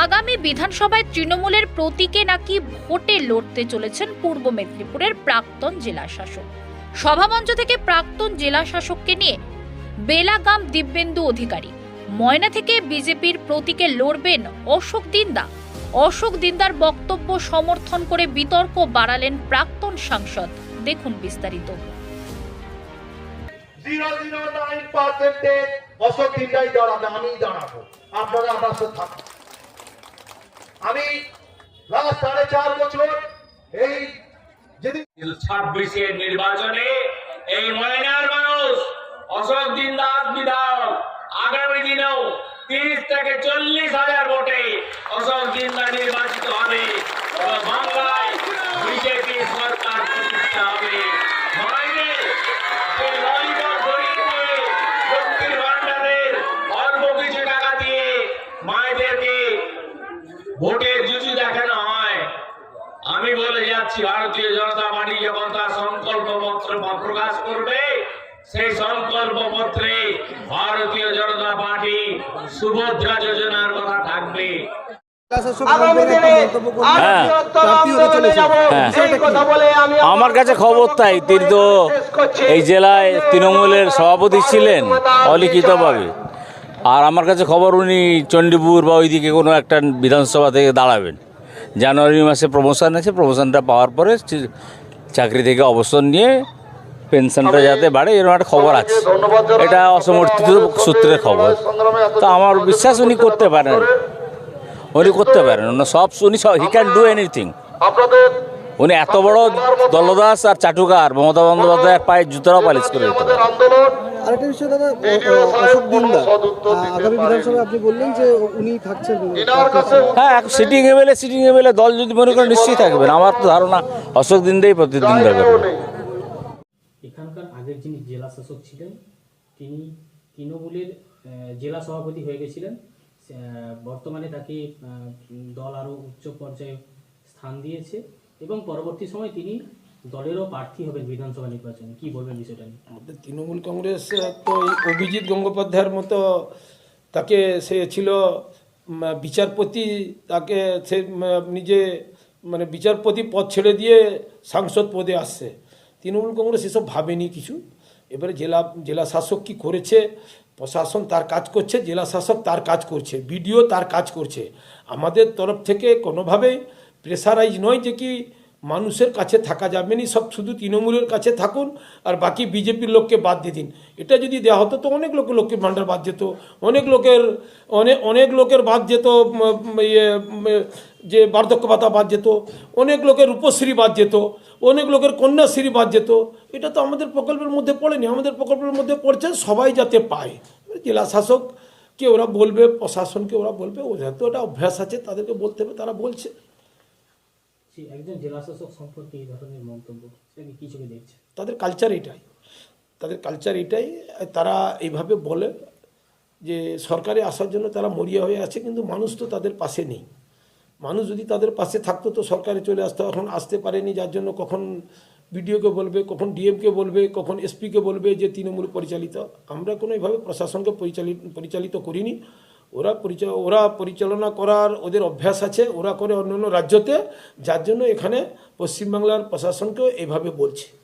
আগামী বিধানসভায় তৃণমূলের প্রতীকে নাকি ভোটে লড়তে চলেছেন পূর্ব মেদিনীপুরের প্রাক্তন জেলা শাসক সভামঞ্চ থেকে প্রাক্তন জেলা শাসককে নিয়ে বেলাগাম দিব্যেন্দু অধিকারী, ময়না থেকে বিজেপির প্রতীকে লড়বেন অশোক দিন্দা। অশোক দিন্দার বক্তব্য সমর্থন করে বিতর্ক বাড়ালেন প্রাক্তন সাংসদ। দেখুন বিস্তারিত। আপনারা আমার সাথে থাকুন। আমি সাড়ে চার বছর এই যদি ছাব্বিশের নির্বাচনে এই ময়নার মানুষ অশোক দিন দাস বিধায়ক, আগামী দিনেও তিরিশ থেকে চল্লিশ হাজার ভোটে অশোক দিন্দা নির্বাচিত হবে। বাংলায় বিজেপি সরকার প্রতিষ্ঠা হবে মাইনে যে ললিপপ গরিব দিয়ে লক্ষ্মীর ভান্ডারের অল্প কিছু টাকা দিয়ে মায়েদেরকে ভোটের জুজু দেখানো হয় আমি বলে যাচ্ছি ভারতীয় জনতা পার্টি যখন তার সংকল্প পত্র প্রকাশ করবে সেই সংকল্প পত্রে ভারতীয় জনতা পার্টি সুভদ্রা যোজনার কথা থাকবে। হ্যাঁ। হ্যাঁ। এই কথা বলে আমি আমার কাছে খবর তাই তিনি তো এই জেলায় তৃণমূলের সভাপতি ছিলেন অলিখিতভাবে। আর আমার কাছে খবর উনি চণ্ডীপুর বা ওইদিকে কোনো একটা বিধানসভা থেকে দাঁড়াবেন। জানুয়ারি মাসে প্রমোশন আছে। প্রমোশনটা পাওয়ার পরে চাকরি থেকে অবসর নিয়ে পেনশনটা যাতে বাড়ে এরকম একটা খবর আছে। এটা অসমর্থিত সূত্রের খবর। তো আমার বিশ্বাস উনি করতে পারেন। উনি করতে পারেন। উনি সব উনি সব হি ক্যান ডু এনিথিং উনি এত বড় দলদাস আর চাটুকার মমতা বন্দ্যোপাধ্যায়ের পায়ে জুতোরাও পালিশ করে দিতে আরেকটা বিষয় দাদা অশোক দিন্দা আগামী বিধানসভায় আপনি বললেন যে উনি থাকছেন। হ্যাঁ সিটিং এমএলএ সিটিং এমএলএ দল যদি মনে করে নিশ্চয়ই থাকবেন। আমার তো ধারণা অশোক দিনদেই প্রতিদ্বন্দ্বিতা এখানকার আগের যিনি জেলা শাসক ছিলেন তিনি তৃণমূলের আহ, জেলা সভাপতি হয়ে গেছিলেন। বর্তমানে তাকে দল আরও উচ্চ পর্যায়ে স্থান দিয়েছে এবং পরবর্তী সময় তিনি দলেরও প্রার্থী হবেন বিধানসভা নির্বাচনে। কি বলবেন বিষয়টা নিয়ে? আমাদের তৃণমূল কংগ্রেস তো অভিজিৎ গঙ্গোপাধ্যায়ের মতো তাকে সে ছিল বিচারপতি, তাকে সে নিজে মানে বিচারপতি পদ ছেড়ে দিয়ে সাংসদ পদে আসছে। তৃণমূল কংগ্রেস এসব ভাবেনি কিছু। এবারে জেলা জেলা শাসক কি করেছে? প্রশাসন তার কাজ করছে, জেলা শাসক তার কাজ করছে, বিডিও তার কাজ করছে। আমাদের তরফ থেকে কোনোভাবেই প্রেসারাইজ নয় যে কি মানুষের কাছে থাকা যাবে না, সব শুধু তৃণমূলের কাছে থাকুন আর বাকি বিজেপির লোককে বাদ দিয়ে দিন। এটা যদি দেওয়া হতো তো অনেক লোকের লক্ষ্মীর ভাণ্ডার বাদ যেত, অনেক লোকের অনেক অনেক লোকের বাদ যেত ইয়ে যে বার্ধক্য ভাতা বাদ যেত, অনেক লোকের রূপশ্রী বাদ যেত, অনেক লোকের কন্যাশ্রী বাদ যেত। এটা তো আমাদের প্রকল্পের মধ্যে পড়েনি, আমাদের প্রকল্পের মধ্যে পড়ছে সবাই যাতে পায়। জেলা শাসককে ওরা বলবে, প্রশাসনকে ওরা বলবে, ওদের তো ওটা অভ্যাস আছে, তাদেরকে বলতে হবে, তারা বলছে। একজন জেলা শাসক সম্পর্কে এই ধরনের মন্তব্য দেখছে? তাদের কালচার এটাই। তাদের কালচার এটাই, তারা এইভাবে বলে যে সরকারে আসার জন্য তারা মরিয়া হয়ে আছে, কিন্তু মানুষ তো তাদের পাশে নেই। মানুষ যদি তাদের পাশে থাকতো তো সরকারে চলে আসতো, এখন আসতে পারেনি, যার জন্য কখন বিডিওকে বলবে, কখন ডিএমকে বলবে, কখন এসপিকে বলবে যে তৃণমূল পরিচালিত। আমরা কোনো এইভাবে প্রশাসনকে পরিচালিত পরিচালিত করিনি। ওরা ওরা পরিচালনা করার ওদের অভ্যাস আছে, ওরা করে অন্য অন্য রাজ্যতে। যার জন্য এখানে পশ্চিমবাংলার প্রশাসনকেও এভাবে বলছে।